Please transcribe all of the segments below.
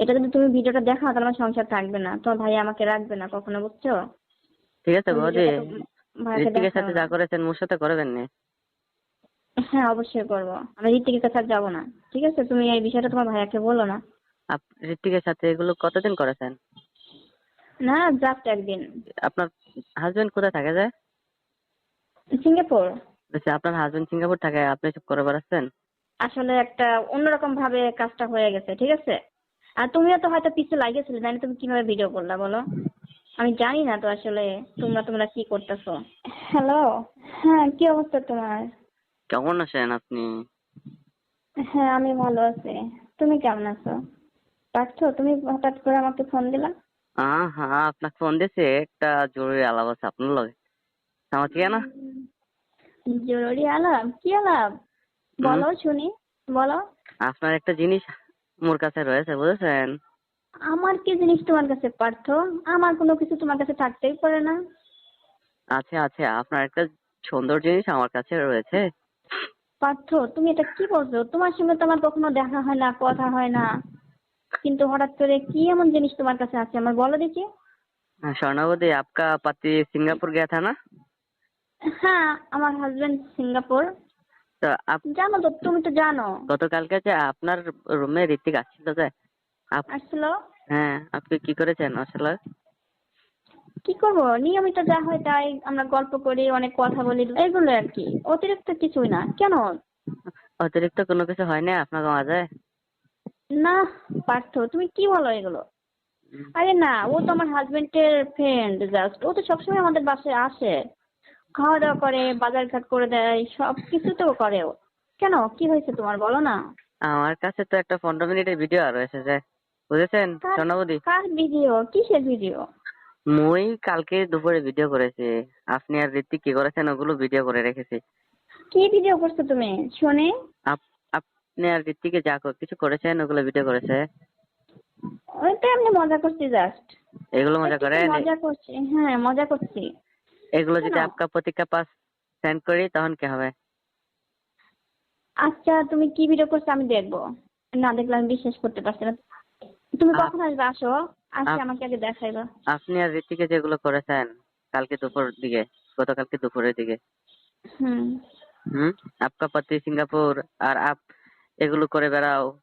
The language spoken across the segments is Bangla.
এটা যদি তুমি ভিডিওটা দেখাও তাহলে আমার সংসার থাকবে না। তোমার ভাই আমাকে রাখবে না কখনো বুঝছ? ঠিক আছে বৌদি। দেখাও। সাথে যা করেছেন মোর সাথে করবেন না। হ্যাঁ অবশ্যই করব। আমি ঋতিকের কাছে আর যাব না। ঠিক আছে? তুমি এই বিষয়টা তোমার ভাইয়াকে বলো না। আপ ঋত্বিকের সাথে এগুলো কতদিন করেছেন? না জাস্ট একদিন। আপনার হাজবেন্ড কোথায় থাকে যায় সিঙ্গাপুর। বলছি আপনার হাজবেন্ড সিঙ্গাপুর থাকে আপনি সব করে বেড়াচ্ছেন? আসলে একটা অন্যরকম ভাবে কাজটা হয়ে গেছে ঠিক আছে? আর তুমিও তো হয়তো পিছু লাগিয়েছিলে জানি তুমি কীভাবে ভিডিও করলা বলো। আমি জানি না তো আসলে তোমরা তোমরা কি করতেছো। হ্যালো হ্যাঁ কি অবস্থা তোমার? কেমন আছেন আপনি? হ্যাঁ আমি ভালো আছি। তুমি কেমন আছো? পার্থ তুমি হঠাৎ করে আমাকে ফোন দিলা? হ্যাঁ হ্যাঁ আপনাকে ফোন দিয়েছে। একটা জরুরি আলাপ আছে আপনার লগে। আমার ঠিক না জরুরি আলাপ? কি আলাপ? বলো শুনি। বলো। আপনার একটা জিনিস মোর কাছে রয়েছে বুঝেছেন? আমার কি জিনিস তোমার কাছে পার্থ? আমার কোনো কিছু তোমার কাছে থাকতেই পারে না। আছে আছে আপনার একটা সুন্দর জিনিস আমার কাছে রয়েছে। পার্থ তুমি এটা কি বলছো? তোমার সঙ্গে তো আমার কখনো দেখা হয় না কথা হয় না। কিন্তু হঠাৎ করে কি এমন জিনিস তোমার কাছে আছে? আমার বলো দেখি। হ্যাঁ, স্বর্ণবতী আপকা পাতি সিঙ্গাপুর গেয়া থা না? হ্যাঁ আমার হাজবেন্ড সিঙ্গাপুর। তো জানো তো তুমি তো জানো। গতকালকে যে আপনার রুমে ঋতিক আসছিল যে আসলো? হ্যাঁ আপনি কি করেছেন আসলে? কি করব? নিয়মিত যা হয় তাই আমরা গল্প করি অনেক কথা বলি এগুলো আর কি। অতিরিক্ত কিছুই না। কেন? অতিরিক্ত কোনো কিছু হয় না আপনার মাঝে? না পার্থ তুমি কি বলো এগুলো? আরে না ও তো আমার হাজবেন্ডের ফ্রেন্ড জাস্ট ও তো সবসময় আমাদের বাসায় আসে। খাওয়া দাওয়া করে বাজার ঘাট করে দেয় সব কিছু তো করে ও। কেন? কি হয়েছে তোমার? বলো না। আমার কাছে তো একটা পনেরো মিনিটের ভিডিও আর এসেছে। বুঝেছেন স্বর্ণবতী কার ভিডিও? কিসের ভিডিও? মুই কালকে দুপুরে ভিডিও করেছি। আপনি আর ঋতিক কি করেছেন ওগুলো ভিডিও করে রেখেছি। কি ভিডিও করছ তুমি? শুনি। আপ- আপনি আর ঋতিকে যা কিছু করেছেন ওগুলো ভিডিও করেছে। ওই তো এমনি মজা করছি জাস্ট এগুলো মজা করেন? মজা করছি। হ্যাঁ মজা করছি। এগুলো যদি আপকা পতিকা পাস সেন্ড করি তখন কি হবে? আচ্ছা তুমি কি ভিডিও করছ আমি দেখব। না দেখলে আমি বিশ্বাস করতে পারছি না। তুমি কখন আসবে? আসো। আপ- আমাকে আগে দেখাইবা। আপনি আর ঋতিকে যেগুলো করেছেন কালকে দুপুর দিকে গতকালকে দুপুরের দিকে। হুম। হুম? আপকা পতি সিঙ্গাপুর আর আপ এগুলো করে বেড়াও।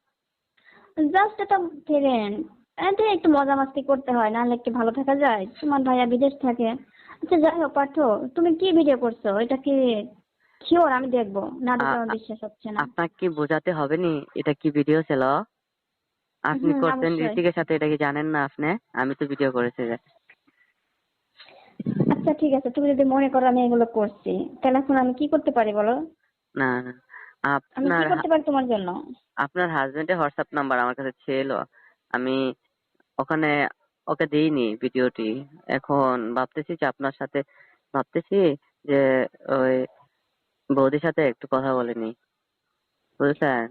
জাস্ট এটা ফ্রেন্ড এটা একটু মজা মাস্তি করতে হয় নাহলে কি ভালো থাকা যায়। তোমার ভাইয়া বিদেশ থাকে। আচ্ছা যাই হোক পাঠো তুমি কি ভিডিও করছ? এটা কি শিওর? আমি দেখব। না দেখলে আমার বিশ্বাস হচ্ছে না। আপনাকে কি বোঝাতে হবে নি এটা কি ভিডিও ছিল আপনি হুম, করতেন অবশ্যই। ঋতিকের সাথে এটা কি জানেন না আপনি? আমি তো ভিডিও করেছি যে। আচ্ছা ঠিক আছে। তুমি যদি মনে করো আমি এগুলো করছি তাহলে এখন আমি কি করতে পারি বলো? না না আমি আপনার কি করতে পারি তোমার জন্য? আপনার হাজবেন্ডের হোয়াটসঅ্যাপ নাম্বার আমার কাছে ছিল। আমি ওখানে ওকে দিইনি ভিডিওটি। এখন ভাবতেছি যে আপনার সাথে ভাবতেছি যে ওই বৌদির সাথে একটু কথা বলে নি বুঝলেন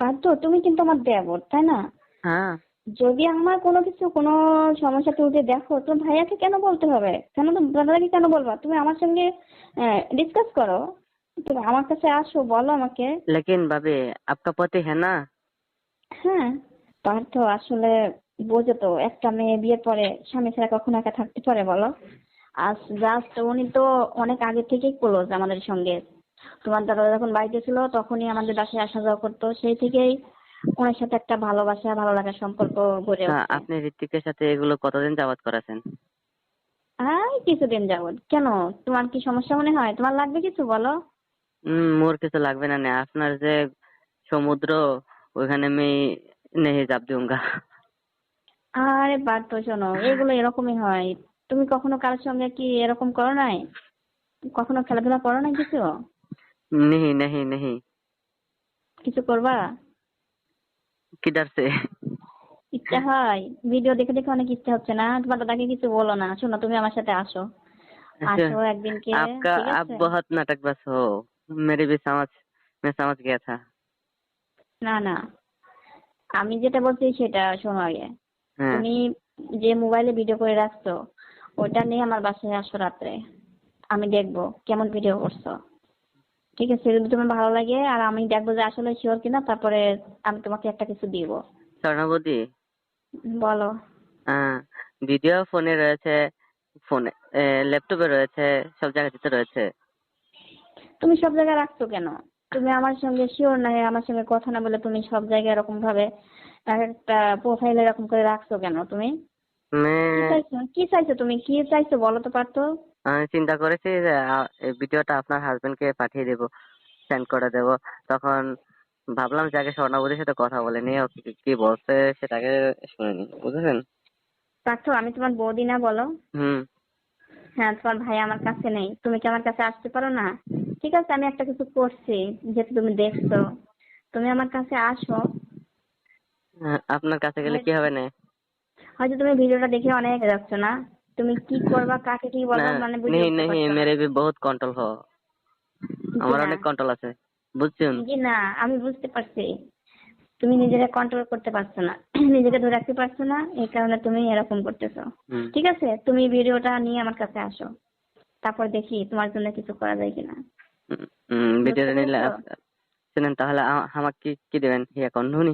পারতো তুমি কিন্তু আমার দেবর তাই না? হ্যাঁ। যদি আমার কোনো কিছু কোনো সমস্যা তুমি দেখো তো ভাইয়াকে কেন বলতে হবে? কেন তো দাদাকে কেন বলবা? তুমি আমার সঙ্গে ডিসকাস করো। তুমি আমার কাছে আসো বলো আমাকে। লেকিন ভাবে আপনার পতি হ্যাঁ না হ্যাঁ পার্থ আসলে বোঝো তো একটা মেয়ে বিয়ের পরে স্বামী ছাড়া কখনো একা থাকতে পারে বলো? আর জাস্ট উনি তো অনেক আগে থেকেই ক্লোজ আমাদের সঙ্গে। তোমার দাদা যখন বাড়িতে ছিল তখনই আমাদের বাসায় আসা যাওয়া করতো। সেই থেকেই ওনার সাথে একটা ভালোবাসা ভালো লাগার সম্পর্ক গড়ে ওঠে আপনি ঋত্বিকের সাথে এগুলো কতদিন যাবত করেছেন? হ্যাঁ কিছুদিন যাবত কেন? তোমার কি সমস্যা মনে হয়? তোমার লাগবে কিছু বলো? মোর কিছু লাগবে না না। আপনার যে সমুদ্র ওইখানে আমি নেহে যাব दूंगा আরে পার্থ শোনো এগুলো এরকমই হয় তুমি কখনো কারোর সঙ্গে কি এরকম করো নাই কখনো খেলাধুলা করো না কিছু नहीं नहीं नहीं কিছু করবা किधर से ইচ্ছা হয় ভিডিও দেখে দেখে অনেক ইচ্ছা হচ্ছে না তোমার দাদাকে কিছু বলো না শোনো তুমি আমার সাথে আসো আসো একদিনকে आपका ঠিক आप আছে? बहुत नाटक बस हो मेरी भी समझ मैं समझ गया था না না আমি যেটা বলছি সেটা শোনো আগে হ্যাঁ তুমি যে মোবাইলে ভিডিও করে রাখছো ওটা নিয়ে আমার বাসায় আসো রাত্রে। আমি দেখব কেমন ভিডিও করছ। ঠিক আছে যদি তোমার ভালো লাগে আর আমি দেখব যে আসলে শিওর কিনা তারপরে আমি তোমাকে একটা কিছু দিব। স্বর্ণবতী? বলো। ভিডিও ফোনে রয়েছে ফোনে ল্যাপটপে রয়েছে সব জায়গাতে রয়েছে। তুমি সব জায়গায় রাখছো কেন? তুমি আমার সঙ্গে শিওর না হয়ে আমার সঙ্গে কথা না বলে তুমি সব জায়গায় এরকম ভাবে একটা প্রোফাইল এরকম করে রাখছো কেন তুমি? কি চাইছো? কি চাইছো তুমি? কি চাইছো বলো তো পারতো। আমি চিন্তা করেছি যে ভিডিওটা আপনার হাজবেন্ডকে পাঠিয়ে দেব সেন্ড করে দেব। তখন ভাবলাম যে আগে স্বর্ণাবতীর সাথে কথা বলে নিয়ে ও কি- বলছে সেটাকে শুনে নি বুঝেছেন? পারতো আমি তোমার বৌদি না বলো। হুম। হ্যাঁ তোমার ভাই আমার কাছে নেই। তুমি কি আমার কাছে আসতে পারো না? ঠিক আছে আমি একটা কিছু করছি যেহেতু তুমি দেখছ। তুমি আমার কাছে আসো আপনার কাছে গেলে কি হবে না হয়তো তুমি ভিডিওটা দেখে অনেক যাচ্ছ না তুমি কি করবা কাকে কি বলবা না, মানে বুঝে नहीं উঠতে नहीं পারছো না। मेरे भी बहुत कंट्रोल हो আমার না। অনেক কন্ট্রোল আছে বুঝছেন জি না আমি বুঝতে পারছি তুমি নিজেকে কন্ট্রোল করতে পারছো না নিজেকে ধরে রাখতে পারছো না এই কারণে তুমি এরকম করতেছো হুম। ঠিক আছে তুমি ভিডিওটা নিয়ে আমার কাছে আসো তারপর দেখি তোমার জন্য কিছু করা যায় কিনা হুম, হুম, ভিডিওটা বুঝতে নিলে পেরেছো? আপ- শুনেন তাহলে আ- আমাকে কি কি দেবেন ইয়া কন্টুনি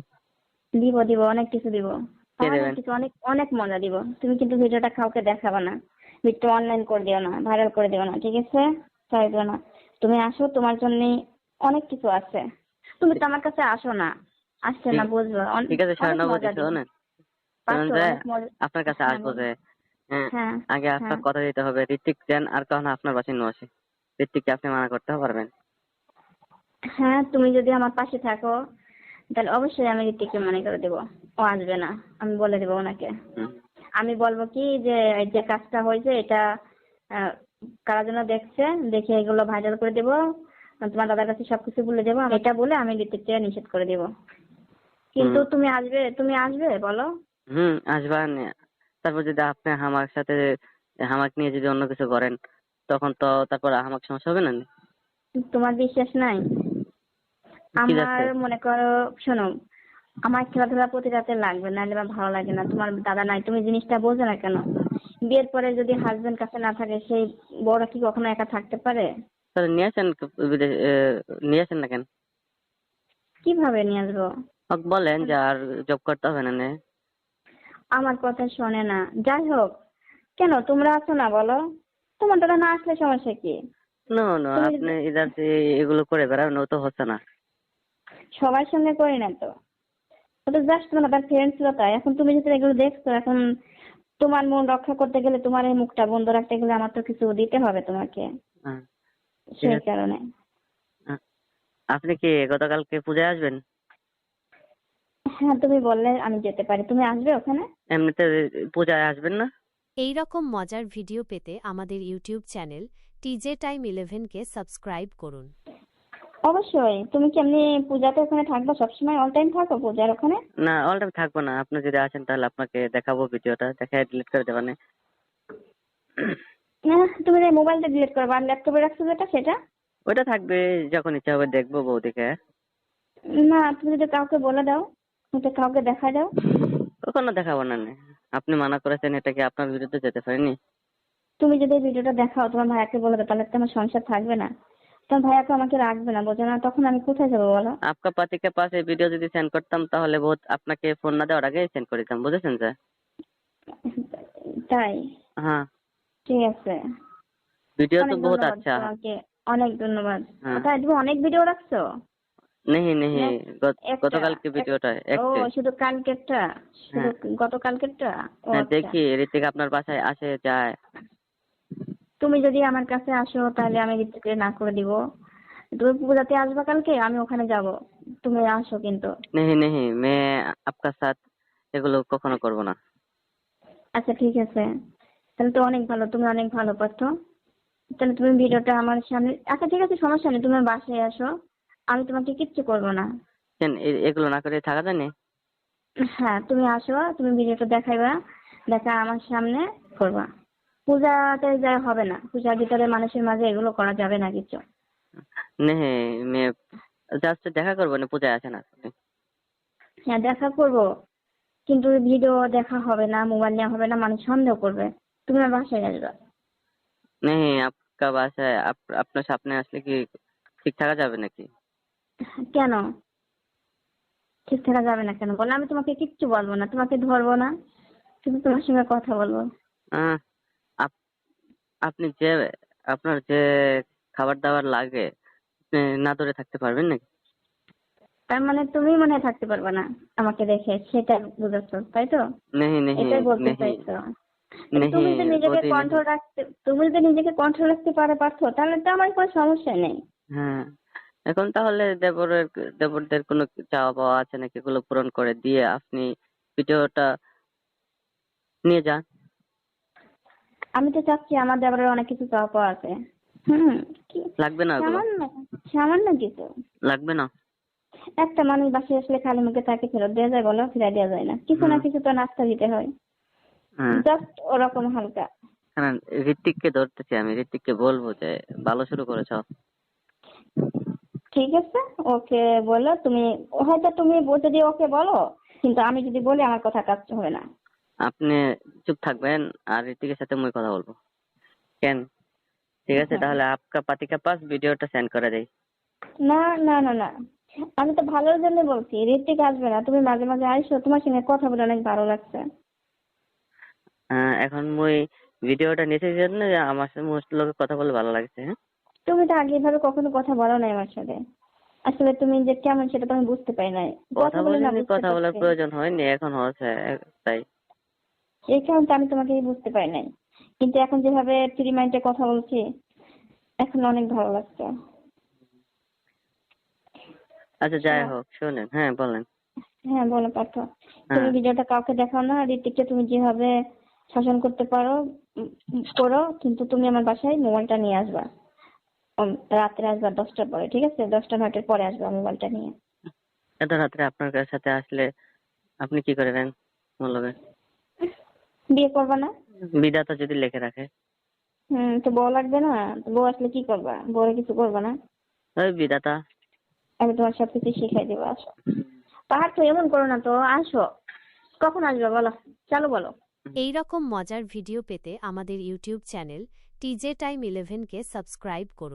দিব দিব অনেক কিছু দিব। অনেক কিছু অনেক অনেক মজা দিব। তুমি কিন্তু ভিডিওটা কাউকে দেখাবে না। ভিডিওটা অনলাইন করে দিও না ভাইরাল করে দিও না ঠিক আছে? দিও না। তুমি আসো তোমার জন্য অনেক কিছু আছে। তুমি তো আমার কাছে আসো না। আসছে না বুঝব ঠিক আছে স্বর্ণাবতী। শোনেন আপনার কাছে হ্যাঁ, আসব যে হ্যাঁ হ্যাঁ আগে আপনার হ্যাঁ। কথা দিতে হবে। ঋত্বিক দেন আর কখনো আপনার পাশে নিয়ে আসে। ঋত্বিককে আপনি মানা করতে পারবেন। হ্যাঁ তুমি যদি আমার পাশে থাকো তাহলে অবশ্যই আমি ঋতিককে মনে করে দেবো। ও আসবে না। আমি বলে দেবো ওনাকে। আমি বলব কি যে যে কাজটা হয়েছে এটা কারা জন্য দেখছে দেখে এগুলো ভাইরাল করে দেবো। তোমার দাদার কাছে সবকিছু বলে দেবো। এটা বলে আমি ঋতিককে নিষেধ করে দেবো। কিন্তু তুমি আসবে তুমি আসবে বলো। হুম আসবেন তারপর যদি আপনি আমার সাথে হামাক নিয়ে যদি অন্য কিছু করেন তখন তো তারপর হামাক সমস্যা হবে না? তোমার বিশ্বাস নাই? আমার মনে করো শোনো আমার খেলাধুলা প্রতি রাতে লাগবে নাহলে আমার ভালো লাগে না। তোমার দাদা নাই তুমি জিনিসটা বোঝো না কেন? বিয়ের পরে যদি হাজবেন্ড কাছে না থাকে সেই বউরা কি কখনো একা থাকতে পারে? তাহলে নিয়ে আসেন নিয়ে আসেন না কেন? কীভাবে নিয়ে আসব? বলেন যে আর জব করতে হবে না নে। আমার কথা শোনে না। যাই হোক কেন তোমরা আছো না বলো? তোমার দাদা না আসলে সমস্যা কি? নো নো আপনি এগুলো করে বেড়ান ও তো হচ্ছে না। সবার সঙ্গে করি না তো। ও তো জাস্ট তোমার দাদার ফ্রেন্ড ছিল তাই। এখন তুমি যদি এগুলো দেখছ এখন তোমার মন রক্ষা করতে গেলে তোমার এই মুখটা বন্ধ রাখতে গেলে আমার তো কিছু দিতে হবে তোমাকে। হ্যাঁ। সেই কারণে। আপনি কি গতকালকে পূজায় আসবেন? হ্যাঁ তুমি বললে আমি যেতে পারি। তুমি আসবে ওখানে? এমনিতে পূজায় আসবেন না? এই রকম মজার ভিডিও পেতে আমাদের ইউটিউব চ্যানেল টিজে টাইম ইলেভেনকে সাবস্ক্রাইব করুন। অবশ্যই। তুমি কি এমনি পূজাতে ওখানে থাকবে সবসময়? অল টাইম থাকো পূজার ওখানে? না অল টাইম থাকব না। আপনি যদি আসেন তাহলে আপনাকে দেখাবো ভিডিওটা। দেখায় ডিলিট করে দেবেন না। তুমি যে মোবাইলটা ডিলিট করবে আর ল্যাপটপে রাখছো যেটা সেটা? ওইটা থাকবে যখন ইচ্ছা হবে দেখব বৌদিকে। না তুমি যদি কাউকে বলে দাও ওটা কাউকে দেখা দাও। কখনো দেখাবো না নে। আপনি মানা করেছেন এটা কি আপনার বিরুদ্ধে যেতে পারেনি? তুমি যদি ভিডিওটা দেখাও তোমার ভাইয়াকে বলে দাও তাহলে তো আমার সংসার থাকবে না। তোমার ভাইয়াকে আমাকে রাখবে না বোঝো না তখন আমি কোথায় যাবো বলো आपका पति के पास ये वीडियो যদি সেন্ড করতাম তাহলে বহুত আপনাকে ফোন না দেওয়ার আগে সেন্ড করে দিতাম বুঝেছেন স্যার তাই হ্যাঁ ঠিক আছে वीडियो অনেক तो बहुत ধন্যবাদ अच्छा है তোমাকে অনেক ধন্যবাদ হ্যাঁ। তাই তুমি অনেক ভিডিও রাখছো नहीं नहीं গত- একটা, গতকালকে এক- ভিডিওটা ও একটা শুধু কালকেরটা শুধু গতকালকেরটা ও হ্যাঁ আচ্ছা। দেখি ঋতিক আপনার বাসায় আসে যায় তুমি যদি আমার কাছে আসো তাহলে আমি ঋতুকে না করে দিব। তুমি পূজাতে আসবা কালকে? আমি ওখানে যাব। তুমি আসো কিন্তু। নেহি নেহি মে সাথ এগুলো কখনো করব না। আচ্ছা ঠিক আছে। তাহলে তো অনেক ভালো তুমি অনেক ভালো পারছ তাহলে তুমি ভিডিওটা আমার সামনে আচ্ছা ঠিক আছে সমস্যা নেই তুমি বাসায় আসো। আমি তোমাকে কিচ্ছু করব না। কেন এগুলো না করে থাকা যায় না? হ্যাঁ তুমি আসো তুমি ভিডিওটা দেখাইবা দেখা আমার সামনে করবা। পূজাতে যায় হবে না। পূজার ভিতরে মানুষের মাঝে এগুলো করা যাবে না কিছু। জাস্ট দেখা করব না পূজায় আসেন আপনি? হ্যাঁ দেখা করব। কিন্তু ভিডিও দেখা হবে না মোবাইল নেওয়া হবে না মানুষ সন্দেহ করবে। তুমি আমার বাসায় আসবে। নে আপনার বাসায় আপনার সামনে আসলে কি ঠিক থাকা যাবে নাকি? কেন? ঠিক থাকা যাবে না কেন? বলো আমি তোমাকে কিচ্ছু বলব না। তোমাকে ধরবো না। কিন্তু তোমার সঙ্গে কথা বলব। আপনি যে আপনার যে খাবার দাবার লাগে না ধরে থাকতে পারবেন নাকি? তার মানে তুমি মনে হয় থাকতে পারবে না আমাকে দেখে সেটা বুঝাচ্ছ তাই তো? নেহি নেহি এটাই বলতে চাইছো। তুমি যদি নিজেকে কন্ট্রোল রাখতে তুমি যদি নিজেকে কন্ট্রোল রাখতে পারে পারছ তাহলে তো আমার কোনো সমস্যা নেই। হ্যাঁ এখন তাহলে দেবরের দেবরদের কোনো চাওয়া পাওয়া আছে নাকি? এগুলো পূরণ করে দিয়ে আপনি ভিডিওটা নিয়ে যান। আমি তো চাচ্ছি আমার দেবরের অনেক কিছু চাওয়া পাওয়া আছে। হুম কি? লাগবে না সামান্য সামান্য কিছু। লাগবে না? একটা মানুষ বাসায় আসলে খালি মুখে তাকে ফেরত দেওয়া যায় বলো ফেরত দেওয়া যায় না। কিছু না কিছু তো নাস্তা দিতে হয়। হ্যাঁ। জাস্ট ওরকম হালকা। কারণ ঋত্বিককে ধরতেছি আমি। ঋত্বিককে বলব যে ভালো শুরু করেছ। ঠিক আছে ওকে বলো তুমি হয়তো তুমি যদি ওকে বলো কিন্তু আমি যদি বলি আমার কথা কাজ হবে না। আপনি চুপ থাকবেন আর ঋত্বিকের সাথে মুই কথা বলব। কেন? ঠিক আছে। তাহলে আপকা পাতি কা পাস ভিডিওটা সেন্ড করে দেই। না না না না। আমি তো ভালোর জন্য বলছি ঋত্বিক আসবে না তুমি মাঝে মাঝে আইসো তোমার সঙ্গে কথা বলে অনেক ভালো লাগছে। এখন মুই ভিডিওটা নিতে জন্য আমার সাথে মোস্ট লোকের কথা বলে ভালো লাগছে হ্যাঁ? তুমি তো আগে এভাবে কখনো কথা বলো নাই আমার সাথে। আসলে তুমি যে কেমন সেটা তো আমি বুঝতে পারি নাই। কথা বলে কথা বলার প্রয়োজন হয়নি এখন হচ্ছে তাই। এই কারণে আমি তোমাকে বুঝতে পারি নাই। কিন্তু এখন যেভাবে ফ্রি মাইন্ডে কথা বলছি এখন অনেক ভালো লাগছে। আচ্ছা যাই হ্যাঁ। হোক শোনেন। হ্যাঁ বলেন। হ্যাঁ বলো পার্থ। তুমি হ্যাঁ। ভিডিওটা কাউকে দেখাও না ঋতিককে তুমি যেভাবে শাসন করতে পারো করো কিন্তু তুমি আমার বাসায় মোবাইলটা নিয়ে আসবা। রাত্রে আসবা দশটার পরে ঠিক আছে? দশটা নয়টার পরে আসবা মোবাইলটা নিয়ে। এত রাত্রে আপনার সাথে আসলে আপনি কি করবেন বলবে বিয়ে করবা না? বিধাতা যদি লিখে রাখে। হুম তো বউ লাগবে না? বউ আসলে কি করবা? বউরে কিছু করবা না? ওই বিধাতা। আমি তোমার সব কিছু শিখাই দেবো আসো। পাহাড় তো এমন করো না তো আসো। কখন আসবে বলো? চলো বলো। এই রকম মজার ভিডিও পেতে আমাদের ইউটিউব চ্যানেল টিজে টাইম ইলেভেনকে সাবস্ক্রাইব করুন।